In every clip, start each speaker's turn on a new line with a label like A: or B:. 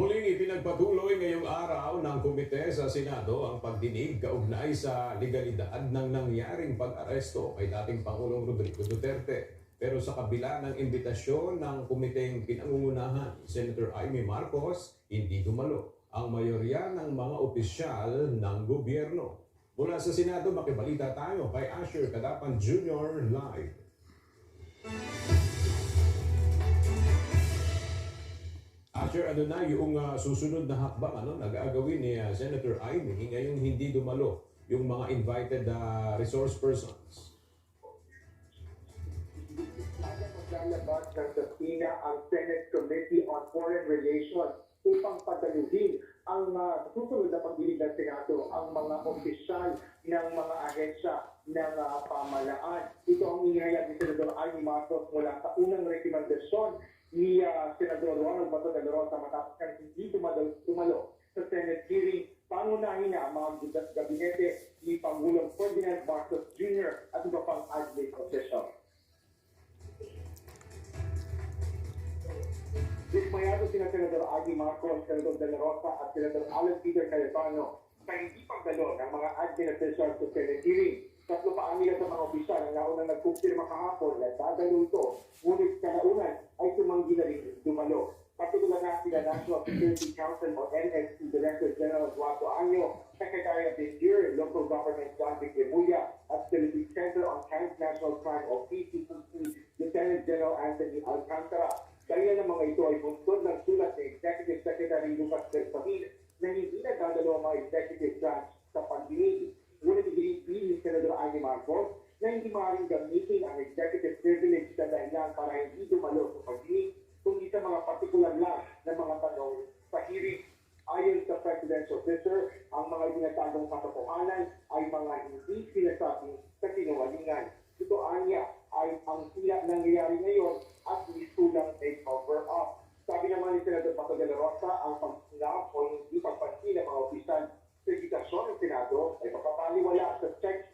A: Muling ipinagpatuloy ngayong araw ng komite sa Senado ang pagdinig kaugnay sa legalidad ng nangyaring pag-aresto kay dating Pangulong Rodrigo Duterte. Pero sa kabila ng imbitasyon ng komiteng pinangungunahan Senator Amy Marcos, hindi dumalo ang mayorya ng mga opisyal ng gobyerno. Mula sa Senado, makibalita tayo kay Asher Kadapan Jr. Live. Asher, ano na yung ah, susunod na hakbang ano, nag-aagawin ni ah, Senator Amy ngayong hindi dumalo yung mga invited ah, resource persons?
B: Maglalabas ng Sabina ang Senate Committee on Foreign Relations upang padaluhin ang uh, susunod na pagdinig ng Senado ang mga opisyal ng mga ahensya ng uh, pamalaan. Ito ang inihayag ni Senador Amy Marcos mula sa unang rekomendasyon ni uh, Senador Matapos kang hindi dumalo, dumalo sa Senate hearing. Pangunahin niya ang mga gab- gabinete ni Pangulong Ferdinand Marcos Jr. at iba pang admin officials. Dismayado sina Senador Agi Marcos, Senador De La Rosa at Senador Alan Peter Cayetano sa hindi pagdalo ng mga admin officials sa Senate hearing. Tatlo pa ang nila sa mga opisyal ang naunang nagkumpirma kahapon na dadalo ito, ngunit kalaunan ay tumanggi na rin dumalo. Na sila National Security Council o NSC Director General Eduardo Año, Secretary of the Interior, Local Government John Vic Remulla, at Philippine Center on Transnational Crime o PCCC, Lieutenant General Anthony Alcantara. Kaya ng mga ito ay buntod ng sulat ni Executive Secretary Lucas Bersamin na hindi nagdadalo ang mga executive branch sa pagdinig. Ngunit iginipin ni Senador Ani Marcos na hindi maaaring gamitin ang executive privilege na dahilan para hindi dumalo sa pagdinig, kundi sa mga partikular lang na mga tanong sa hearing. Ayon sa presidential officer, ang mga dinatandong katotohanan ay mga hindi sinasabing kasinungalingan. Ito anya ay ang sila nangyayari ngayon at listulang may cover up. Sabi naman ni Senador Pato de la Rosa, ang pagsinap o hindi pagpansin ng mga opisyal sa edukasyon ng Senado ay papapaliwala sa checks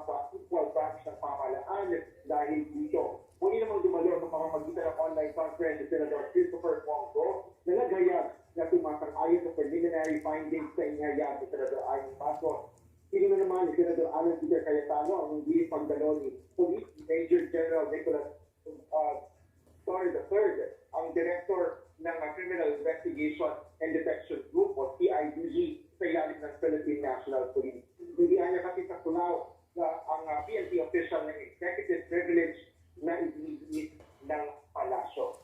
B: respetuhan sa kapwa equal branch ng pamahalaan dahil dito. Muli namang dumalo sa pamamagitan ng online conference ni Senador Christopher Cuangco na naghayag na tumatang-ayon sa preliminary findings sa inihayag ni Senador Amy Passos. Sino na naman ni Senador Alan Peter Cayetano ang hindi pagdalo ni Police Major General Nicholas uh, Sorry III, ang Director ng Criminal Investigation and Detection Group o CIDG sa ilalim ng Philippine National Police. Hindi niya kasi sa kunaw na ang uh, PNP official ng executive privilege na ibinigit ng palasyo.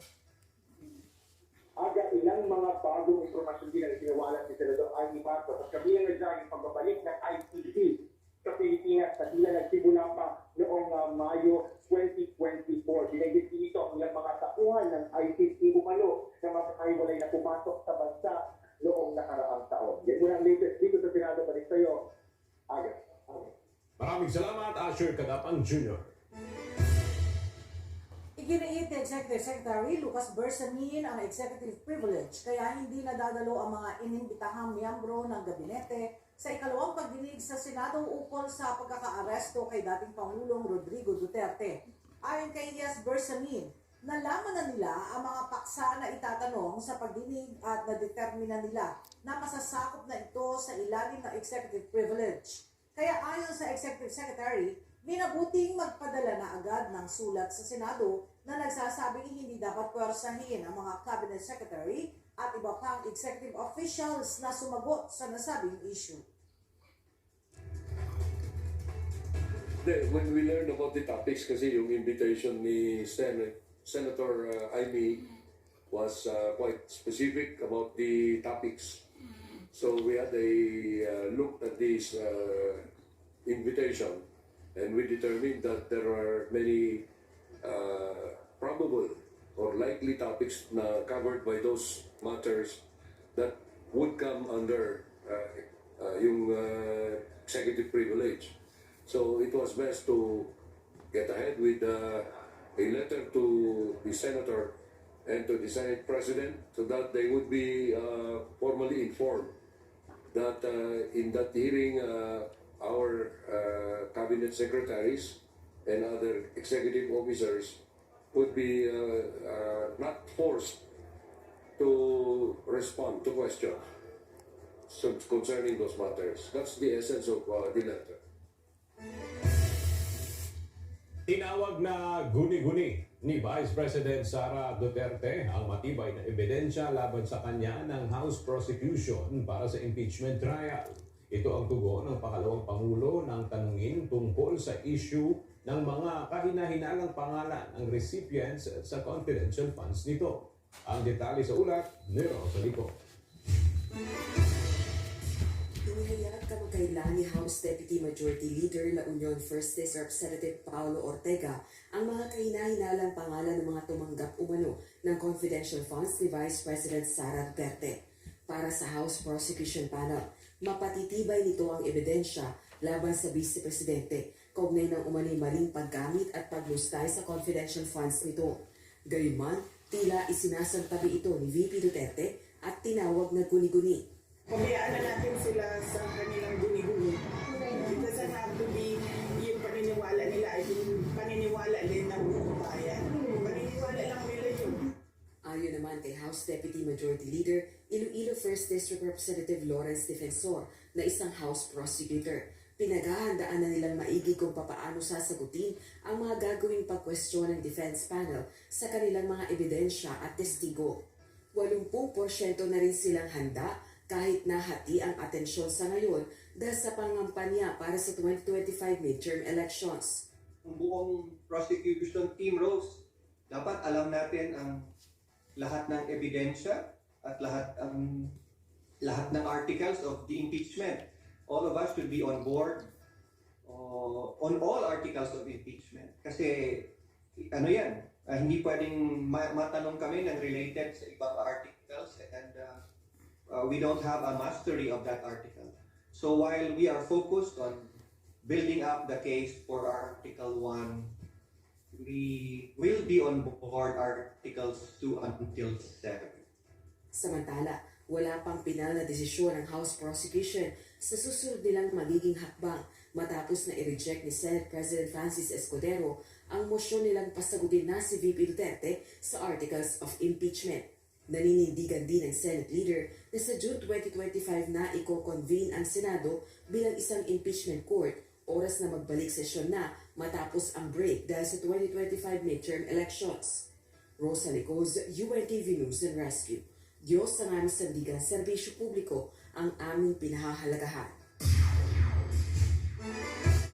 B: Aga ilang mga bagong impormasyon din ang sinawalat ni Senador Amy Marcos at kabilang na pagbabalik ng ICC
A: Maraming salamat, Asher Kadapan Jr.
C: Iginiit ni Executive Secretary Lucas Bersamin ang executive privilege kaya hindi nadadalo ang mga inimbitahang miyembro ng gabinete sa ikalawang pagdinig sa Senado ukol sa pagkakaaresto kay dating Pangulong Rodrigo Duterte. Ayon kay Elias Bersamin, nalaman na nila ang mga paksa na itatanong sa pagdinig at nadetermina nila na masasakop na ito sa ilalim ng executive privilege. Kaya ayon sa Executive Secretary, minabuting magpadala na agad ng sulat sa Senado na nagsasabing hindi dapat pwersahin ang mga cabinet secretary at iba pang executive officials na sumagot sa nasabing issue.
D: When we learned about the topics, kasi yung invitation ni Sen- Senator uh, Amy was uh, quite specific about the topics. So we had a uh, look at this uh, invitation and we determined that there are many uh, probable or likely topics na covered by those matters that would come under uh, uh, yung uh, executive privilege. So it was best to get ahead with uh, a letter to the senator and to the Senate President so that they would be uh, formally informed that uh, in that hearing, uh, our uh, cabinet secretaries and other executive officers would be uh, uh, not forced to respond to questions concerning those matters. That's the essence of uh, the letter.
A: Tinawag na guni-guni ni Vice President Sara Duterte ang matibay na ebidensya laban sa kanya ng House prosecution para sa impeachment trial. Ito ang tugon ng pangalawang Pangulo ng tanungin tungkol sa issue ng mga kahina-hinalang pangalan ng recipients sa confidential funds nito. Ang detalye sa ulat ni Rosalico.
E: Inihayag kamakailan ni House Deputy Majority Leader na Union First District Representative Paulo Ortega ang mga kahina-hinalang pangalan ng mga tumanggap umano ng confidential funds ni Vice President Sara Duterte. Para sa House Prosecution Panel, mapatitibay nito ang ebidensya laban sa Vice Presidente kaugnay ng umano'y maling paggamit at paglustay sa confidential funds nito. Gayunman, tila isinasantabi ito ni VP Duterte at tinawag na guni-guni
F: Pabayaan na natin sila sa kanilang guni-guni. It doesn't have to be yung paniniwala nila ay yung paniniwala din ng buong bayan. Paniniwala lang nila yun.
E: Ayon naman kay House Deputy Majority Leader Iloilo 1st District Representative Lawrence Defensor na isang House prosecutor. Pinaghahandaan na nilang maigi kung papaano sasagutin ang mga gagawing pagkwestiyon ng defense panel sa kanilang mga ebidensya at testigo. 80% na rin silang handa kahit nahati ang atensyon sa ngayon dahil sa pangampanya para sa 2025 midterm elections.
G: ang buong prosecution team Rose, dapat alam natin ang lahat ng ebidensya at lahat ang lahat ng articles of the impeachment. All of us should be on board uh, on all articles of impeachment. Kasi ano yan, ah, hindi pwedeng ma- matanong kami ng related sa ibang uh, uh, we don't have a mastery of that article. So while we are focused on building up the case for Article 1, we will be on board Articles 2 until 7.
E: Samantala, wala pang pinal na desisyon ng House Prosecution sa susunod nilang magiging hakbang matapos na i-reject ni Senate President Francis Escudero ang motion nilang pasagutin na si VP Duterte sa Articles of Impeachment. Naninindigan din ng Senate Leader na sa June 2025 na i-convene ang Senado bilang isang impeachment court oras na magbalik sesyon na matapos ang break dahil sa 2025 midterm elections. Rosa Licoz, UNTV News and Rescue. Diyos ang aming sandigan, serbisyo publiko ang aming pinahahalagahan.